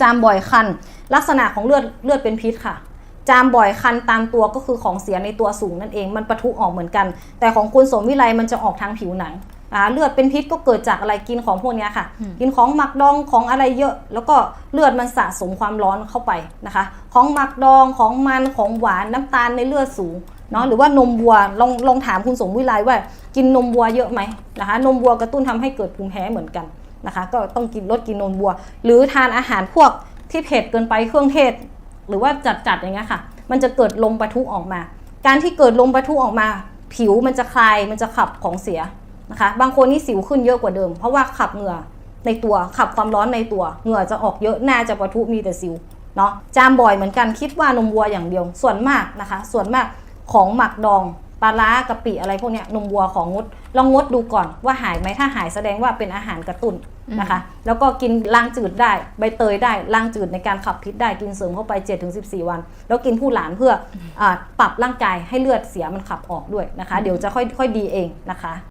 จามบ่อยคัน ลักษณะของเลือดเลือดเป็นพิษค่ะ จามบ่อยคันตามตัวก็คือของเสียในตัวสูงนั่นเอง มันปะทุออกเหมือนกัน แต่ของคุณสมวิไลมันจะออกทางผิวหนังอ่าเลือดเป็นพิษก็เกิดจากอะไรกินของพวกเนี้ยค่ะอืมกินของหมักดองของอะไรเยอะ แล้วก็เลือดมันสะสมความร้อนเข้าไปนะคะ ของหมักดองของมันของหวานน้ำตาลในเลือดสูงเนาะหรือว่านมวัวลองลองถามคุณสมวิไลว่า กินนมวัวเยอะไหมนะคะ นมวัวกระตุ้นทำให้เกิดภูมิแพ้เหมือนกัน นะคะ ก็ต้องกินลดกินนมวัว หรือทานอาหารพวกที่เผ็ดเกินไปเครื่องเทศ หรือว่าจัดๆอย่างเงี้ยค่ะ มันจะเกิดลมปะทุออกมา การที่เกิดลมปะทุออกมา ผิวมันจะคลายมันจะขับของเสียนะคะ บางคนนี่สิวขึ้นเยอะกว่าเดิม เพราะว่าขับเหงื่อในตัวขับความร้อนในตัวเหงื่อจะออกเยอะหน้าจะปะทุมีแต่สิวเนาะจามบ่อยเหมือนกันคิดว่านมวัวอย่างเดียว ส่วนมากนะคะ ส่วนมากของหมักดอง ปลาร้ากะปิอะไรพวกเนี้ยนมวัวของงดลองงดดูก่อนว่าหายไหมถ้าหายแสดงว่าเป็นอาหารกระตุ้นนะคะ แล้วก็กินล้างจืดได้ใบเตยได้ล้างจืดในการขับพิษได้กินเสริมเข้าไป 7-14 วัน แล้วกินผู้หลานเพื่ออปรับร่างกายให้เลือดเสียมันขับออกด้วยนะคะ เดี๋ยวจะค่อยค่อยดีเองนะคะ